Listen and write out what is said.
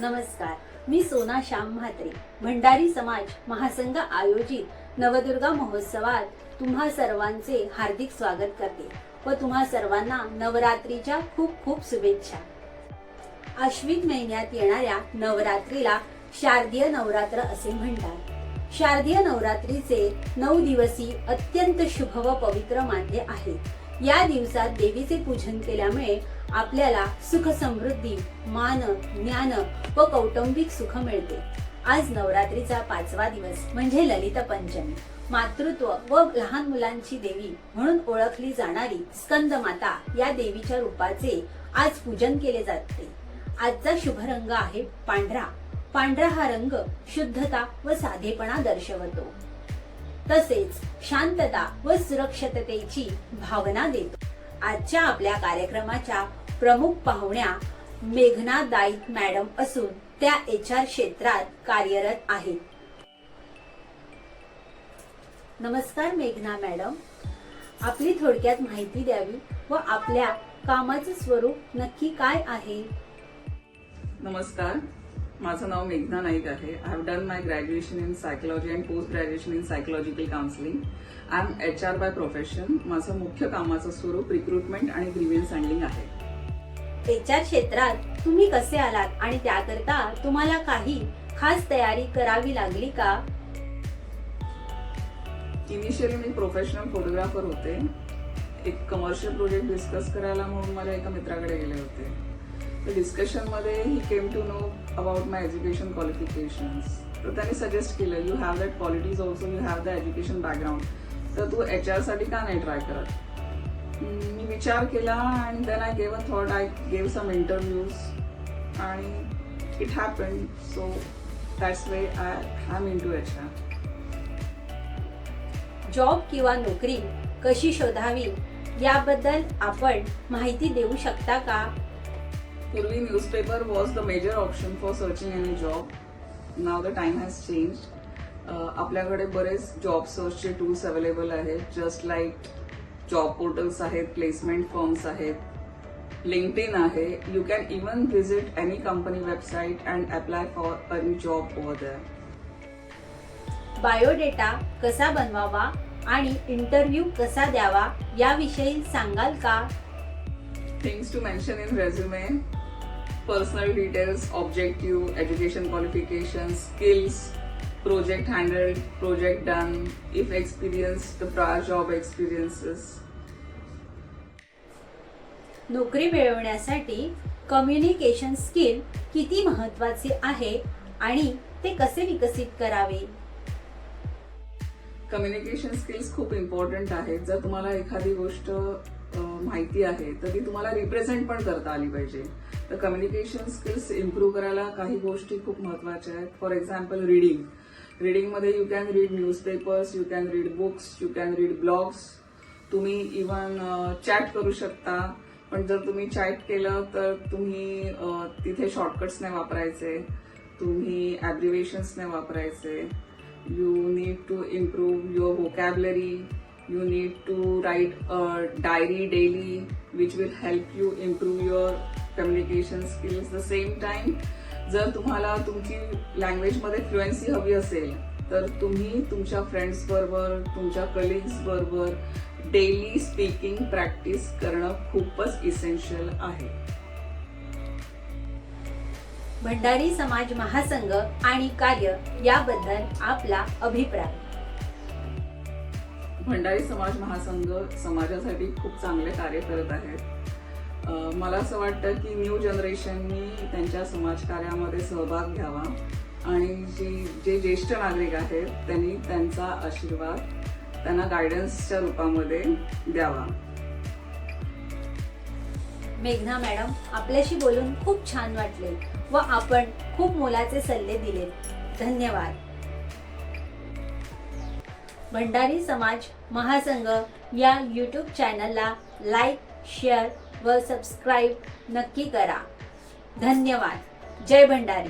नमस्कार. मी सोना श्याम म्हात्रे भंडारी समाज महासंघ आयोजित नवदुर्गा महोत्सवात तुम्हा सर्वांचे हार्दिक स्वागत करते व तुम्हा सर्वांना नवरात्रीच्या खूप खूप शुभेच्छा. आश्विन महिन्यात येणाऱ्या नवरात्रीला शारदीय नवरात्र असे म्हणतात. शारदीय नवरात्रीचे नऊ दिवसी अत्यंत शुभ व पवित्र मानले आहेत या दिवसात देवीचे पूजन केल्यामुळे आपल्याला सुख समृद्धी मान ज्ञान व कौटुंबिक सुख मिळते. आज नवरात्रीचा पाचवा दिवस म्हणजे ललित पंचमी. मातृत्व व लहान मुलांची देवी म्हणून ओळखली जाणारी स्कंद माता या देवीच्या रूपाचे आज पूजन केले जाते. आजचा शुभ रंग आहे पांढरा. पांढरा हा रंग शुद्धता व साधेपणा दर्शवतो. तसेच शांतता व सुरक्षिततेची भावना देतो. आजच्या आपल्या कार्यक्रमाच्या प्रमुख पाहुण्या मेघना दाईत मॅडम असून त्या एच आर क्षेत्रात कार्यरत आहेत. नमस्कार मेघना मॅडम. आपली थोडक्यात माहिती द्यावी व आपल्या कामाचे स्वरूप नक्की काय आहे? नमस्कार. माझं नाव मेघना नाईक आहे. I have done my graduation in psychology and post graduation in psychological counselling I am H R by profession माझं मुख्य कामाचं स्वरूप रिक्रुटमेंट आणि ग्रीवियन्स हँडलिंग आहे. एच आर क्षेत्रात तुम्ही कसे आलात आणि त्याकरता तुम्हाला काही खास तयारी करावी लागली का? इनिशियली मी प्रोफेशनल फोटोग्राफर होते. एक कमर्शियल प्रोजेक्ट डिस्कस करायला म्हणून माझ्या एका मित्राकडे गेले होते. तर डिस्कशनमध्ये he came to know about my education qualifications तर त्याने सजेस्ट केलं you have that qualities also you have the education background तर तू एच आरसाठी का नाही ट्राय करत? मी विचार केला and then I gave a thought I gave some interviews आणि it happen so that's way I am in to HR job किंवा नोकरी कशी शोधावी याबद्दल आपण माहिती देऊ शकता का? पूर्वी newspaper was the major option for searching any job now the time has change आपल्याकडे बरेच जॉब सर्चचे टूल्स अवेलेबल आहेत. जस्ट लाईक जॉब पोर्टल्स आहेत प्लेसमेंट फर्म्स आहेत लिंक्डइन आहे. You can even visit any company website and apply for any job over there biodata कसा बनवावा आणि इंटरव्ह्यू कसा द्यावा याविषयी सांगाल का? Things to mention in resume. Details objective education qualifications skills project handled project done if experience the prior job experiences नोकरी मिळवण्यासाठी कम्युनिकेशन स्किल किती महत्त्वाचे आहे आणि ते कसे विकसित करावे कम्युनिकेशन स्किल्स खूप इम्पॉर्टंट आहेत जर तुम्हाला एखादी गोष्ट माहिती आहे तर ती तुम्हाला रिप्रेझेंट पण करता आली पाहिजे. तर कम्युनिकेशन स्किल्स इम्प्रूव्ह करायला काही गोष्टी खूप महत्त्वाच्या आहेत. For example reading रिडिंगमध्ये you can read newspapers you can read books you can read blogs तुम्ही इवन चॅट करू शकता. पण जर तुम्ही चॅट केलं तर तुम्ही तिथे शॉर्टकट्स नाही वापरायचे. तुम्ही ॲब्रिवेशन्स नाही वापरायचे. You need to improve your vocabulary. You need to write a diary daily which will help you improve your communication skills the same time. जर तुम्हाला तुमची लँग्वेजमध्ये फ्लुएन्सी हवी असेल तर तुम्ही तुमच्या फ्रेंड्सबरोबर तुमच्या कलिग्सबरोबर डेली स्पीकिंग प्रॅक्टिस करणं खूपच इसेन्शियल आहे. भंडारी समाज महासंघ आणि कार्य याबद्दल आपला अभिप्राय. भंडारी समाज महासंघ समाजासाठी खूप चांगले कार्य करत आहेत. मला असं वाटतं की न्यू जनरेशननी त्यांच्या समाजकार्यामध्ये सहभाग घ्यावा आणि जी जे ज्येष्ठ नागरिक आहेत त्यांनी त्यांचा आशीर्वाद त्यांना गायडन्सच्या रूपामध्ये द्यावा. मेघना मॅडम आपल्याशी बोलून खूप छान वाटले व आपण खूप मोलाचे सल्ले दिले. धन्यवाद. भंडारी समाज महासंघ या यूट्यूब चॅनलला लाईक शेअर व सबस्क्राईब नक्की करा. धन्यवाद. जय भंडारी.